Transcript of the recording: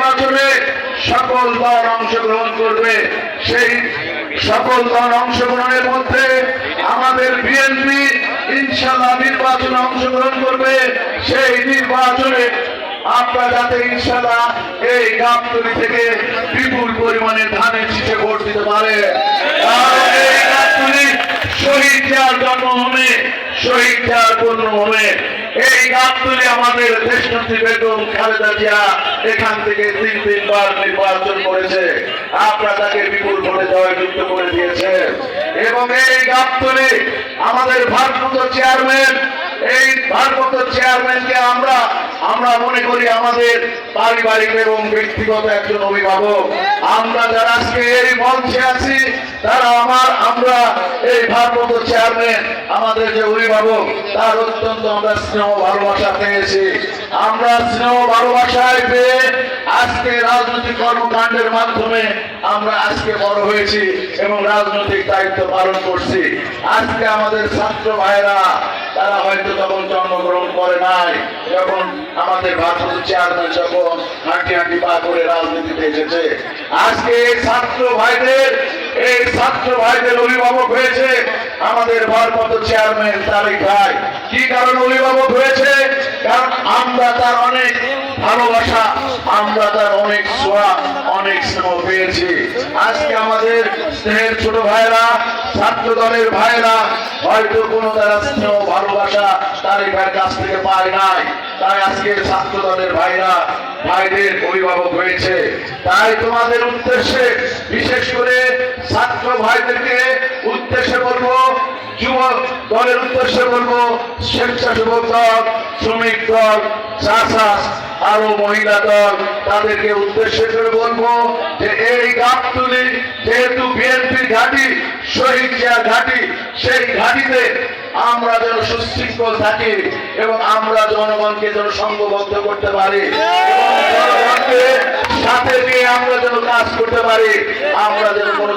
নির্বাচনে সকল দল অংশগ্রহণ করবে। সেই সকল দল অংশগ্রহণের মধ্যে আমাদের বিএনপি ইনশাল্লাহ নির্বাচনে অংশগ্রহণ করবে। সেই নির্বাচনে আপনারা যাতে ইনশাল্লাহ এই গাবতলি থেকে বিপুল পরিমাণে ধানের শীষে ভোট দিতে পারে। শহীদ জিয়ার জন্মভূমি, শহীদ জিয়ার পূর্ণভূমি এই গাবতলি আমাদের দেশনেত্রী বেগম খালেদা জিয়া এখান থেকে তিন তিনবার নির্বাচন করেছে। আপনারা তাকে বিপুল ভোটে জয়যুক্ত করে দিয়েছে এবং এই গাবতলি আমাদের ভারপ্রাপ্ত চেয়ারম্যান এই ভারপ্রাপ্ত চেয়ারম্যানকে আমরা আমরা মনে করি আমাদের পারিবারিক এবং ব্যক্তিগত একজন অভিভাবক। আমরা যারা আজকে এই মঞ্চে আছি, তারা আমার, আমরা এই ভারপ্রাপ্ত চেয়ারম্যান, আমাদের যে অভিভাবক, তার অত্যন্ত আমরা স্নেহ ভালোবাসা পেয়েছি। আমরা স্নেহ ভালোবাসায় পেয়ে আজকে রাজনৈতিক কর্মকাণ্ডের মাধ্যমে আমরা আজকে বড় হয়েছি এবং রাজনৈতিক দায়িত্ব পালন করছি। আজকে আমাদের ছাত্র ভাইরা তারা হয়তো নাই। যখন আমাদের ভারপ্রাপ্ত চেয়ারম্যান যখন হাঁটি হাঁটি পা করে রাজনীতিতে এসেছে, আজকে এই ছাত্র ভাইদের, এই ছাত্র ভাইদের অভিভাবক হয়েছে আমাদের ভারপ্রাপ্ত চেয়ারম্যান তারিক ভাই। কি কারণে অভিভাবক হয়েছে? কারণ আমরা তার অনেক ভালোবাসা, আমরা তার অনেক ছোঁয়া, অনেক স্নেহ পেয়েছি। আজকে আমাদের স্নেহের ছোট ভাইরা ছাত্র দলের ভাইরা হয়তো কোনো তারা স্নেহ ভালোবাসা তার ভাইয়ের কাছ থেকে পায় নাই। তাই আজকে ছাত্র দলের ভাইরা, ভাইদের অভিভাবক হয়েছে। তাই তোমাদের উদ্দেশ্যে বিশেষ করে ছাত্র ভাইদেরকে উদ্দেশ্যে বলব, যুবক দলের উদ্দেশ্যে বলব, স্বেচ্ছাসেবক দল, শ্রমিক দল, চাষাস, আরও মহিলা দল, তাদেরকে উদ্দেশ্য করে বলব যে এই গাবতুলি যেহেতু বিএনপির ঘাঁটি শহীদ ঘাঁটি, সেই ঘাটিতে আমরা যেন সুশৃঙ্খল থাকি এবং আমরা জনগণকে যেন সংঘবদ্ধ করতে পারি। জনগণকে সাথে নিয়ে আমরা যেন কাজ করতে পারি। আমরা যেন কোনো